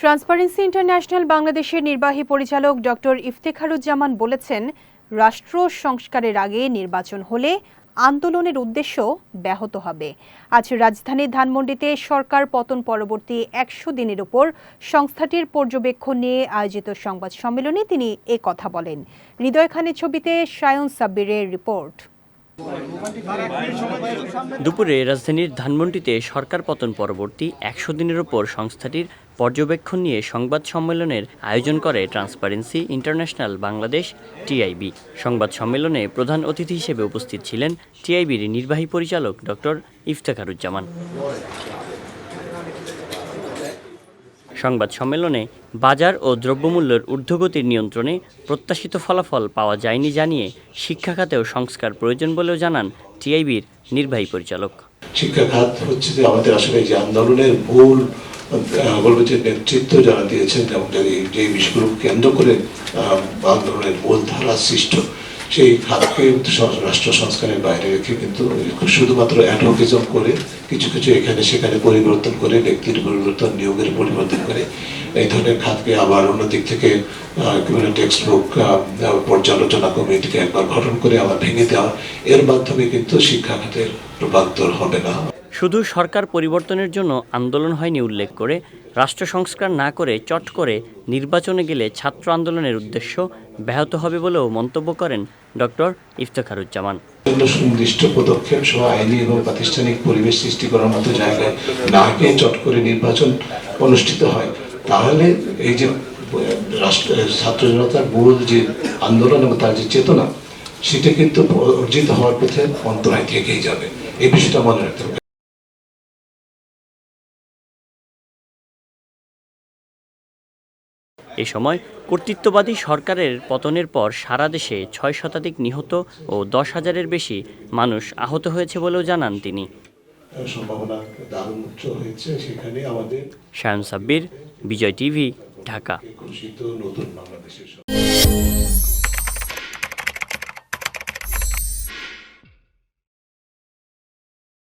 Transparency international বাংলাদেশের নির্বাহী পরিচালক ডক্টর ইফতেখারুজ্জামান বলেছেন, রাষ্ট্র সংস্কারের আগে নির্বাচন হলে আন্দোলনের উদ্দেশ্য ব্যাহত হবে। আজ রাজধানীর ধানমন্ডিতে সরকার পতন পরবর্তী একশো দিনের উপর সংস্থাটির পর্যবেক্ষণ নিয়ে আয়োজিত সংবাদ সম্মেলনে তিনি এ কথা বলেন। হৃদয় খানের ছবিতে সায়ন সাব্বিরের রিপোর্ট। দুপুরে রাজধানীর ধানমন্ডিতে সরকার পতন পরবর্তী একশো দিনের ওপর সংস্থাটির পর্যবেক্ষণ নিয়ে সংবাদ সম্মেলনের আয়োজন করে ট্রান্সপারেন্সি ইন্টারন্যাশনাল বাংলাদেশ টিআইবি সংবাদ সম্মেলনে প্রধান অতিথি হিসেবে উপস্থিত ছিলেন টিআইবির নির্বাহী পরিচালক ডক্টর ইফতেখারুজ্জামান। সংবাদ সম্মেলনে বাজার ও দ্রব্যমূল্যের ঊর্ধ্বগতির নিয়ন্ত্রণে প্রত্যাশিত ফলাফল পাওয়া যায়নি জানিয়ে শিক্ষা খাতেও সংস্কার প্রয়োজন বলেও জানান টিআইবির নির্বাহী পরিচালক। শিক্ষা খাত হচ্ছে যে আমাদের আসলে যে আন্দোলনের মূল বলব যে নেতৃত্ব যারা দিয়েছেন যেমন যে এই- যে বিষয়গুলো কেন্দ্র করে আহ, আন্দোলনের মূল ধারা সৃষ্ট সেই খাতকে রাষ্ট্র সংস্কারের বাইরে রেখে কিন্তু শুধুমাত্র অ্যাডভোকেজম করে কিছু কিছু এখানে সেখানে পরিবর্তন করে ব্যক্তির পরিবর্তন নিয়োগের পরিবর্তন করে এই ধরনের খাতকে আবার অন্য দিক থেকে টেক্সট বুক পর্যালোচনা কমিটিকে একবার গঠন করে আবার ভেঙে দেওয়া এর মাধ্যমে কিন্তু শিক্ষা খাতের রূপান্তর হবে না। শুধু সরকার পরিবর্তনের জন্য আন্দোলন হয়নি উল্লেখ করে, রাষ্ট্র সংস্কার না করে চট করে নির্বাচনে গেলে ছাত্র আন্দোলনের উদ্দেশ্য ব্যাহত হবে বলেও মন্তব্য করেন ডক্টর ইফতেখারুজ্জামান। সুনির্দিষ্ট পদক্ষেপ সহ আইনি এবং প্রাতিষ্ঠানিক পরিবেশ সৃষ্টি করার মতো জায়গায় না গিয়ে চট করে নির্বাচন অনুষ্ঠিত হয়। তাহলে এই যে, রাষ্ট্র, ছাত্র জনতার যে আন্দোলন এবং তার যে চেতনা, সেটা কিন্তু অর্জিত হওয়ার পথে অন্তরায় থেকেই যাবে। এই বিষয়টা মনে রাখতে হবে। এ সময় কর্তৃত্ববাদী সরকারের পতনের পর সারা দেশে ছয় শতাধিক নিহত ও দশ হাজারের বেশি মানুষ আহত হয়েছে বলেও জানান তিনি। সম্ভাবনা দারুণ উচ্চ হয়েছে সেখানে আমাদের শায়ন সাব্বির বিজয় টিভি ঢাকা। নতুন বাংলাদেশের